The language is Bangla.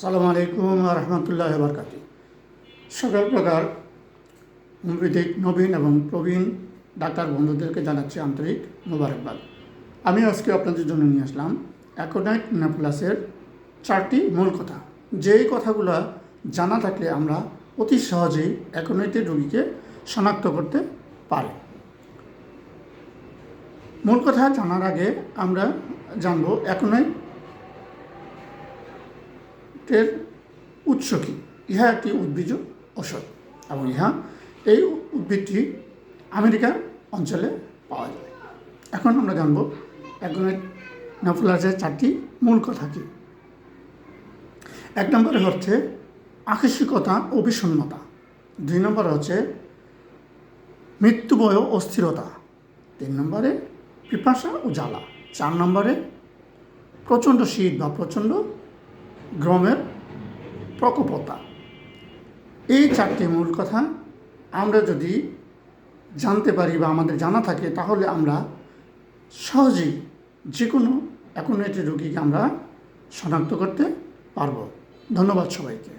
সালাম আলাইকুম রহমতুল্লাহ বরকাত সকল প্রকার মুভিদিক নবীন এবং প্রবীণ ডাক্তার বন্ধুদেরকে জানাচ্ছি আন্তরিক মোবারকবাদ। আমি আজকে আপনাদের জন্য নিয়ে আসলাম অ্যাকোনাইট নেপ্লাসের চারটি মূল কথা। যেই কথাগুলো জানা থাকলে আমরা অতি সহজেই অ্যাকোনাইটের রোগীকে শনাক্ত করতে পারি। মূল কথা জানার আগে আমরা জানব অ্যাকোনাইট এর উৎস কী? ইহা একটি উদ্ভিজ ঔষধ এবং ইহা এই উদ্ভিদটি আমেরিকার অঞ্চলে পাওয়া যায়। এখন আমরা জানব অ্যাকোনাইট নাফুলাসের চারটি মূল কথা কী। এক নম্বরে হচ্ছে আকস্মিকতা ও বিষণ্ণতা। দুই নম্বরে হচ্ছে মৃত্যুবয় অস্থিরতা। তিন নম্বরে পিপাসা ও জ্বালা। চার নম্বরে প্রচণ্ড শীত বা প্রচণ্ড গ্রমের প্রকোপতা। এই চারটি মূল কথা আমরা যদি জানতে পারি বা আমাদের জানা থাকে, তাহলে আমরা সহজেই যে কোনো একটি রোগীকে আমরা শনাক্ত করতে পারব। ধন্যবাদ সবাইকে।